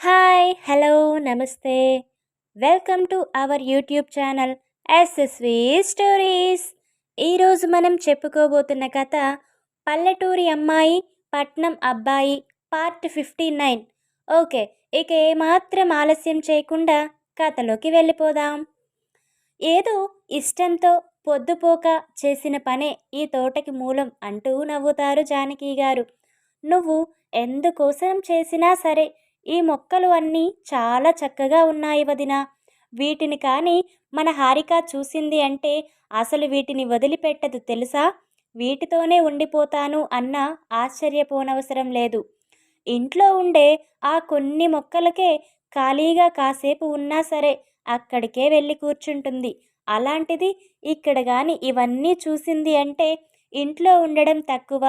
Hi hello నమస్తే. Welcome to our YouTube channel SSV stories ఈరోజు మనం చెప్పుకోబోతున్న కథ పల్లెటూరి అమ్మాయి పట్నం అబ్బాయి పార్ట్ ఫిఫ్టీ నైన్ ఓకే ఇక ఏమాత్రం ఆలస్యం చేయకుండా కథలోకి వెళ్ళిపోదాం. ఏదో ఇష్టంతో పొద్దుపోక చేసిన పనే ఈ తోటకి మూలం అంటూ నవ్వుతారు జానకి గారు. నువ్వు ఎందుకోసం చేసినా సరే ఈ మొక్కలు అన్నీ చాలా చక్కగా ఉన్నాయి వదిన. వీటిని కానీ మన హారిక చూసింది అంటే అసలు వీటిని వదిలిపెట్టదు తెలుసా? వీటితోనే ఉండిపోతాను అన్న ఆశ్చర్యపోనవసరం లేదు. ఇంట్లో ఉండే ఆ కొన్ని మొక్కలకే ఖాళీగా కాసేపు ఉన్నా సరే అక్కడికే వెళ్ళి కూర్చుంటుంది. అలాంటిది ఇక్కడ కానీ ఇవన్నీ చూసింది అంటే ఇంట్లో ఉండడం తక్కువ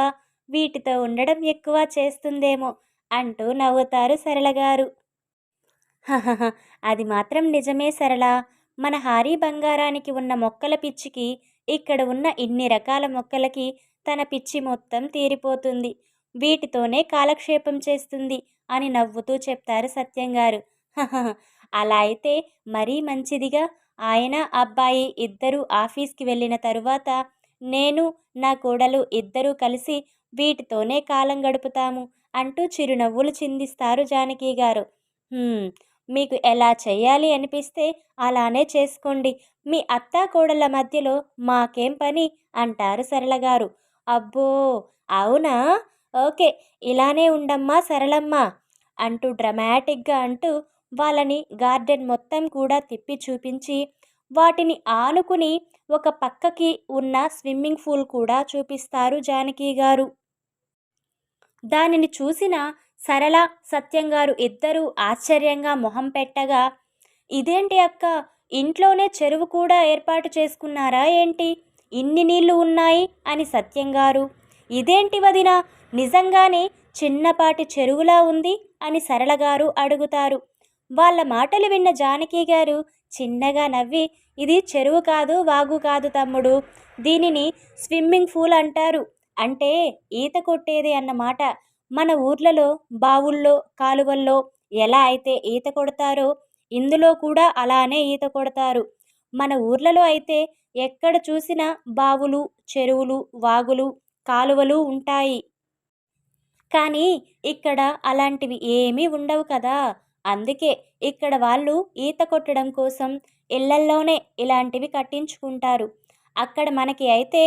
వీటితో ఉండడం ఎక్కువ చేస్తుందేమో అంటూ నవ్వుతారు సరళగారు. అది మాత్రం నిజమే సరళ. మన హారీ బంగారానికి ఉన్న మొక్కల పిచ్చికి ఇక్కడ ఉన్న ఇన్ని రకాల మొక్కలకి తన పిచ్చి మొత్తం తీరిపోతుంది. వీటితోనే కాలక్షేపం చేస్తుంది అని నవ్వుతూ చెప్తారు సత్యం గారు అలా అయితే మరీ మంచిదిగా. ఆయన అబ్బాయి ఇద్దరూ ఆఫీస్కి వెళ్ళిన తరువాత నేను నా కోడలు ఇద్దరూ కలిసి వీటితోనే కాలం గడుపుతాము. అంటూ చిరునవ్వులు చిందిస్తారు జానకి గారు. మీకు ఎలా చేయాలి అనిపిస్తే అలానే చేసుకోండి. మీ అత్తా కోడళ్ళ మధ్యలో మాకేం పని? అంటారు సరళ గారు. అబ్బో అవునా? ఓకే ఇలానే ఉండమ్మా సరళమ్మ అంటూ డ్రమాటిక్గా అంటూ వాళ్ళని గార్డెన్ మొత్తం కూడా తిప్పి చూపించి వాటిని ఆనుకుని ఒక పక్కకి ఉన్న స్విమ్మింగ్ పూల్ కూడా చూపిస్తారు జానకి గారు. దానిని చూసిన సరళ సత్యంగారు ఇద్దరూ ఆశ్చర్యంగా మొహం పెట్టగా ఇదేంటి అక్క? ఇంట్లోనే చెరువు కూడా ఏర్పాటు చేసుకున్నారా ఏంటి? ఇన్ని నీళ్ళు ఉన్నాయి అని సత్యంగారు ఇదేంటి వదిన? నిజంగానే చిన్నపాటి చెరువులా ఉంది? అని సరళగారు అడుగుతారు. వాళ్ళ మాటలు విన్న జానకి గారు చిన్నగా నవ్వి ఇది చెరువు కాదు వాగు కాదు తమ్ముడు. దీనిని స్విమ్మింగ్ పూల్ అంటారు. అంటే ఈత కొట్టేది అన్నమాట మన ఊర్లలో బావుల్లో కాలువల్లో ఎలా అయితే ఈత కొడతారో ఇందులో కూడా అలానే ఈత కొడతారు. మన ఊర్లలో అయితే ఎక్కడ చూసినా బావులు చెరువులు వాగులు కాలువలు ఉంటాయి. కానీ ఇక్కడ అలాంటివి ఏమీ ఉండవు కదా. అందుకే ఇక్కడ వాళ్ళు ఈత కొట్టడం కోసం ఇళ్ళల్లోనే ఇలాంటివి కట్టించుకుంటారు. అక్కడ మనకి అయితే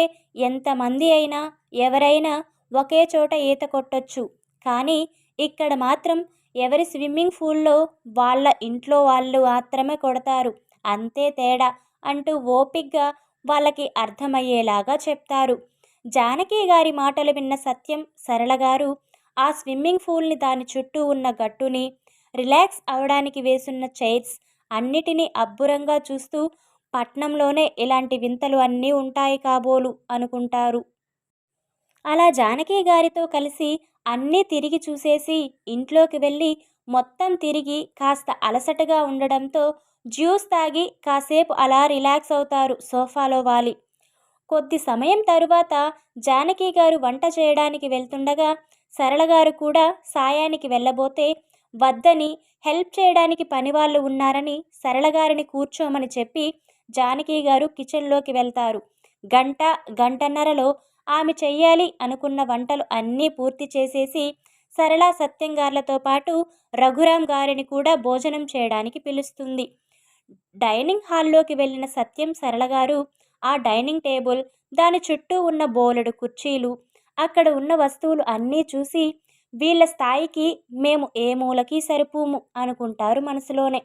ఎంతమంది అయినా ఎవరైనా ఒకే చోట ఈత కొట్టొచ్చు. కానీ ఇక్కడ మాత్రం ఎవరి స్విమ్మింగ్ పూల్లో వాళ్ళ ఇంట్లో వాళ్ళు మాత్రమే కొడతారు. అంతే తేడా అంటూ ఓపిగ్గా వాళ్ళకి అర్థమయ్యేలాగా చెప్తారు. జానకి గారి మాటలు విన్న సత్యం సరళ గారు ఆ స్విమ్మింగ్ పూల్ని దాని చుట్టూ ఉన్న గట్టుని రిలాక్స్ అవడానికి వేసున్న చైర్స్ అన్నిటినీ అబ్బురంగా చూస్తూ పట్నంలోనే ఇలాంటి వింతలు అన్నీ ఉంటాయి కాబోలు అనుకుంటారు. అలా జానకి గారితో కలిసి అన్నీ తిరిగి చూసేసి ఇంట్లోకి వెళ్ళి మొత్తం తిరిగి కాస్త అలసటగా ఉండడంతో జ్యూస్ తాగి కాసేపు అలా రిలాక్స్ అవుతారు సోఫాలో వాలి. కొద్ది సమయం తరువాత జానకి గారు వంట చేయడానికి వెళ్తుండగా సరళగారు కూడా సాయానికి వెళ్ళబోతే వద్దని హెల్ప్ చేయడానికి పనివాళ్ళు ఉన్నారని సరళగారిని కూర్చోమని చెప్పి జానకి గారు కిచెన్లోకి వెళ్తారు. గంట గంటన్నరలో ఆమె చెయ్యాలి అనుకున్న వంటలు అన్నీ పూర్తి చేసేసి సరళ సత్యం గార్లతో పాటు రఘురాం గారిని కూడా భోజనం చేయడానికి పిలుస్తుంది. డైనింగ్ హాల్లోకి వెళ్ళిన సత్యం సరళ గారు ఆ డైనింగ్ టేబుల్ దాని చుట్టూ ఉన్న బోలెడు కుర్చీలు అక్కడ ఉన్న వస్తువులు అన్నీ చూసి వీళ్ళ స్థాయికి మేము ఏ మూలకి సరిపోము అనుకుంటారు మనసులోనే.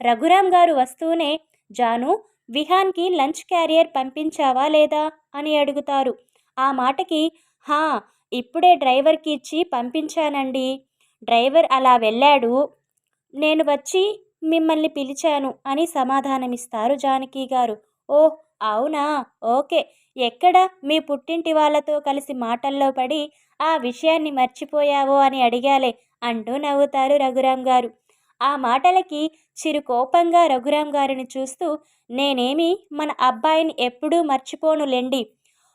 రఘురాం గారు వస్తూనే జాను విహాన్కి లంచ్ క్యారియర్ పంపించావా లేదా? అని అడుగుతారు. ఆ మాటకి హా ఇప్పుడే డ్రైవర్కి ఇచ్చి పంపించానండి. డ్రైవర్ అలా వెళ్ళాడు. నేను వచ్చి మిమ్మల్ని పిలిచాను అని సమాధానమిస్తారు జానకి గారు. ఓ అవునా? ఓకే. ఎక్కడ? మీ పుట్టింటి వాళ్ళతో కలిసి మాటల్లో పడి ఆ విషయాన్ని మర్చిపోయావో అని అడిగాలే అంటూ నవ్వుతారు రఘురాం గారు. ఆ మాటలకి చిరు కోపంగా రఘురాం గారిని చూస్తూ నేనేమి? మన అబ్బాయిని ఎప్పుడూ మర్చిపోనులేండి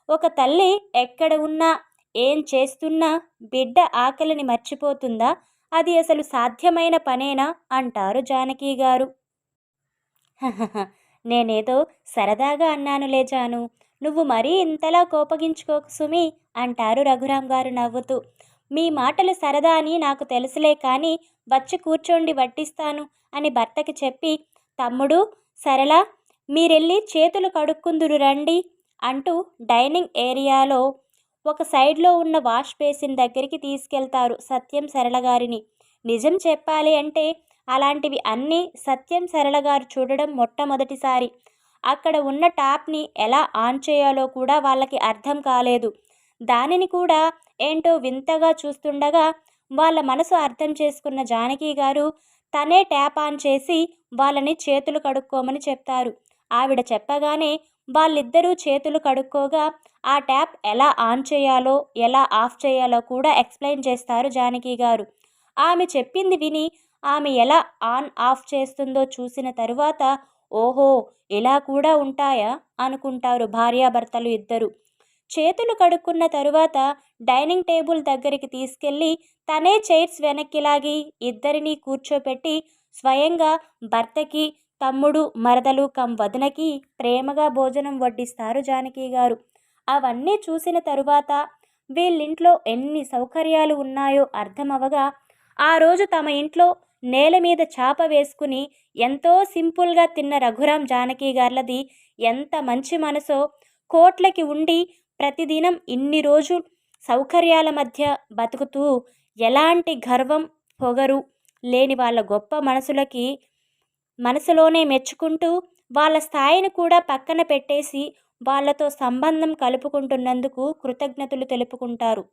ఒక తల్లి ఎక్కడ ఉన్నా ఏం చేస్తున్నా బిడ్డ ఆకలిని మర్చిపోతుందా? అది అసలు సాధ్యమైన పనేనా? అంటారు జానకి గారు. నేనేదో సరదాగా అన్నానులే జాను. నువ్వు మరీ ఇంతలా కోపగించుకోకు సుమి అంటారు రఘురాం గారు నవ్వుతూ. మీ మాటలు సరదా అని నాకు తెలుసులే కానీ వచ్చి కూర్చోండి వడ్డిస్తాను అని భర్తకి చెప్పి తమ్ముడు సరళ మీరెళ్ళి చేతులు కడుక్కుందురు రండి అంటూ డైనింగ్ ఏరియాలో ఒక సైడ్లో ఉన్న వాష్ బేసిన్ దగ్గరికి తీసుకెళ్తారు సత్యం సరళ గారిని. నిజం చెప్పాలి అంటే అలాంటివి అన్నీ సత్యం సరళ గారు చూడడం మొట్టమొదటిసారి. అక్కడ ఉన్న ట్యాప్ని ఎలా ఆన్ చేయాలో కూడా వాళ్ళకి అర్థం కాలేదు. దానిని కూడా ఏంటో వింతగా చూస్తుండగా వాళ్ళ మనసు అర్థం చేసుకున్న జానకి గారు తనే ట్యాప్ ఆన్ చేసి వాళ్ళని చేతులు కడుక్కోమని చెప్తారు. ఆవిడ చెప్పగానే వాళ్ళిద్దరూ చేతులు కడుక్కోగా ఆ ట్యాప్ ఎలా ఆన్ చేయాలో ఎలా ఆఫ్ చేయాలో కూడా ఎక్స్ప్లెయిన్ చేస్తారు జానకి గారు. ఆమె చెప్పింది విని ఆమె ఎలా ఆన్ ఆఫ్ చేస్తుందో చూసిన తరువాత ఓహో ఇలా కూడా ఉంటాయా? అనుకుంటారు భార్యాభర్తలు ఇద్దరు. చేతులు కడుక్కున్న తరువాత డైనింగ్ టేబుల్ దగ్గరికి తీసుకెళ్ళి తనే చైర్స్ వెనక్కి లాగి ఇద్దరిని కూర్చోపెట్టి స్వయంగా భర్తకి తమ్ముడు మరదలు కం వదనకి ప్రేమగా భోజనం వడ్డిస్తారు జానకి గారు. అవన్నీ చూసిన తరువాత వీళ్ళింట్లో ఎన్ని సౌకర్యాలు ఉన్నాయో అర్థమవగా ఆ రోజు తమ ఇంట్లో నేల మీద చాప వేసుకుని ఎంతో సింపుల్గా తిన్న రఘురాం జానకి గార్లది ఎంత మంచి మనసో కోట్లకి ఉండి ప్రతిదినం ఇన్ని రోజు సౌకర్యాల మధ్య బతుకుతూ ఎలాంటి గర్వం పొగరు లేని వాళ్ళ గొప్ప మనసులకి మనసులోనే మెచ్చుకుంటూ వాళ్ళ స్థాయిని కూడా పక్కన పెట్టేసి వాళ్ళతో సంబంధం కలుపుకుంటున్నందుకు కృతజ్ఞతలు తెలుపుకుంటారు.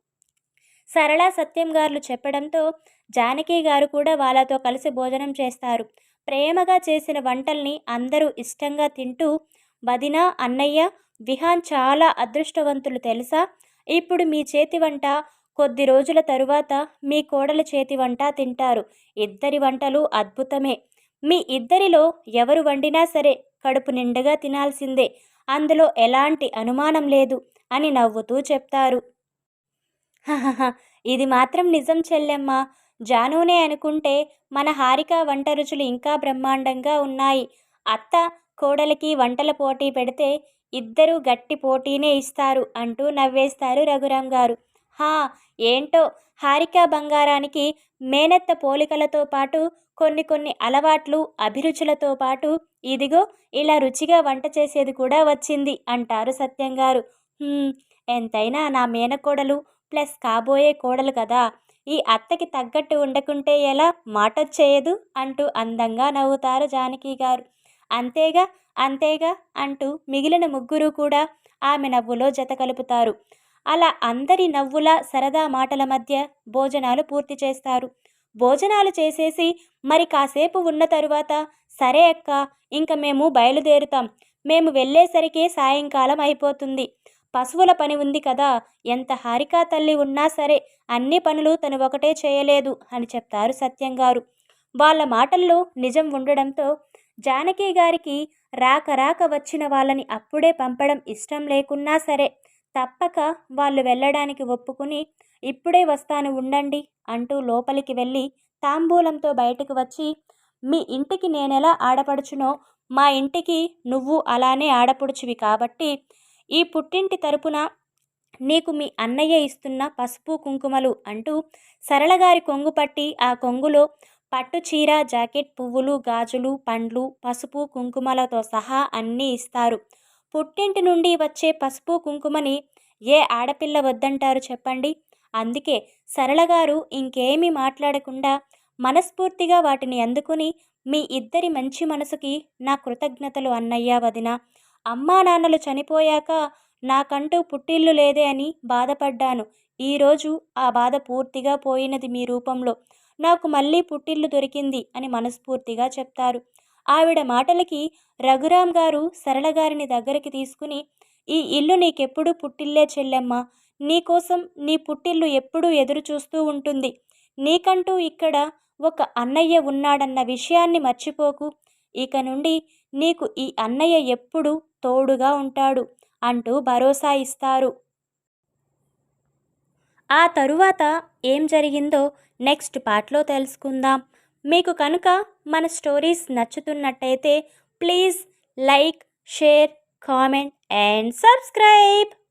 సరళ సత్యం గారు చెప్పడంతో జానకి గారు కూడా వాళ్ళతో కలిసి భోజనం చేస్తారు. ప్రేమగా చేసిన వంటల్ని అందరూ ఇష్టంగా తింటూ వదిన అన్నయ్య విహాన్ చాలా అదృష్టవంతులు తెలుసా? ఇప్పుడు మీ చేతి వంట కొద్ది రోజుల తరువాత మీ కోడల చేతి వంట తింటారు. ఇద్దరి వంటలు అద్భుతమే. మీ ఇద్దరిలో ఎవరు వండినా సరే కడుపు నిండుగా తినాల్సిందే. అందులో ఎలాంటి అనుమానం లేదు అని నవ్వుతూ చెప్తారు. ఇది మాత్రం నిజం చెల్లెమ్మ. జానూనే అనుకుంటే మన హారిక వంట రుచులు ఇంకా బ్రహ్మాండంగా ఉన్నాయి. అత్త కోడలికి వంటల పోటీ పెడితే ఇద్దరూ గట్టి పోటీనే ఇస్తారు అంటూ నవ్వేస్తారు రఘురాం గారు. హా ఏంటో? హారిక బంగారానికి మేనత్త పోలికలతో పాటు కొన్ని కొన్ని అలవాట్లు అభిరుచులతో పాటు ఇదిగో ఇలా రుచిగా వంట చేసేది కూడా వచ్చింది అంటారు సత్యం గారు. ఎంతైనా నా మేనకోడలు ప్లస్ కాబోయే కోడలు కదా. ఈ అత్తకి తగ్గట్టు ఉండకుంటే ఎలా? మాటొచ్చేయదు అంటూ అందంగా నవ్వుతారు జానకి గారు. అంతేగా అంతేగా అంటూ మిగిలిన ముగ్గురు కూడా ఆమె నవ్వులో జత కలుపుతారు. అలా అందరి నవ్వుల సరదా మాటల మధ్య భోజనాలు పూర్తి చేస్తారు. భోజనాలు చేసేసి మరి కాసేపు ఉన్న తరువాత సరే అక్క ఇంక మేము బయలుదేరుతాం. మేము వెళ్ళేసరికి సాయంకాలం అయిపోతుంది. పశువుల పని ఉంది కదా ఎంత హారికా తల్లి ఉన్నా సరే అన్ని పనులు తను ఒకటే చేయలేదు అని చెప్తారు సత్యం గారు వాళ్ళ మాటల్లో నిజం ఉండడంతో జానకి గారికి రాక రాక వచ్చిన వాళ్ళని అప్పుడే పంపడం ఇష్టం లేకున్నా సరే తప్పక వాళ్ళు వెళ్ళడానికి ఒప్పుకుని ఇప్పుడే వస్తాను ఉండండి అంటూ లోపలికి వెళ్ళి తాంబూలంతో బయటకు వచ్చి మీ ఇంటికి నేనెలా ఆడపడుచునో మా ఇంటికి నువ్వు అలానే ఆడపడుచువి కాబట్టి ఈ పుట్టింటి తరపున నీకు మీ అన్నయ్య ఇస్తున్న పసుపు కుంకుమలు అంటూ సరళగారి కొంగు పట్టి ఆ కొంగులో పట్టు చీర జాకెట్ పువ్వులు గాజులు పండ్లు పసుపు కుంకుమలతో సహా అన్నీ ఇస్తారు. పుట్టింటి నుండి వచ్చే పసుపు కుంకుమని ఏ ఆడపిల్ల వద్దంటారు చెప్పండి? అందుకే సరళగారు ఇంకేమీ మాట్లాడకుండా మనస్ఫూర్తిగా వాటిని అందుకుని మీ ఇద్దరి మంచి మనసుకి నా కృతజ్ఞతలు అన్నయ్య వదిన. అమ్మా నాన్నలు చనిపోయాక నాకంటూ పుట్టిల్లు లేదే అని బాధపడ్డాను. ఈరోజు ఆ బాధ పూర్తిగా పోయినది మీ రూపంలో. నాకు మళ్ళీ పుట్టిల్లు దొరికింది అని మనస్ఫూర్తిగా చెప్తారు. ఆవిడ మాటలకి రఘురామ్ గారు సరళ గారిని దగ్గరికి తీసుకుని ఈ ఇల్లు నీకెప్పుడు పుట్టిల్లే చెల్లెమ్మ. నీకోసం నీ పుట్టిల్లు ఎప్పుడూ ఎదురు చూస్తూ ఉంటుంది. నీకంటూ ఇక్కడ ఒక అన్నయ్య ఉన్నాడన్న విషయాన్ని మర్చిపోకు. ఇక నుండి నీకు ఈ అన్నయ్య ఎప్పుడూ తోడుగా ఉంటాడు అంటూ భరోసా ఇస్తారు. ఆ తరువాత ఏం జరిగిందో నెక్స్ట్ పార్ట్లో తెలుసుకుందాం. మీకు కనుక మన stories నచ్చుతున్నట్టయితే please like share comment and subscribe.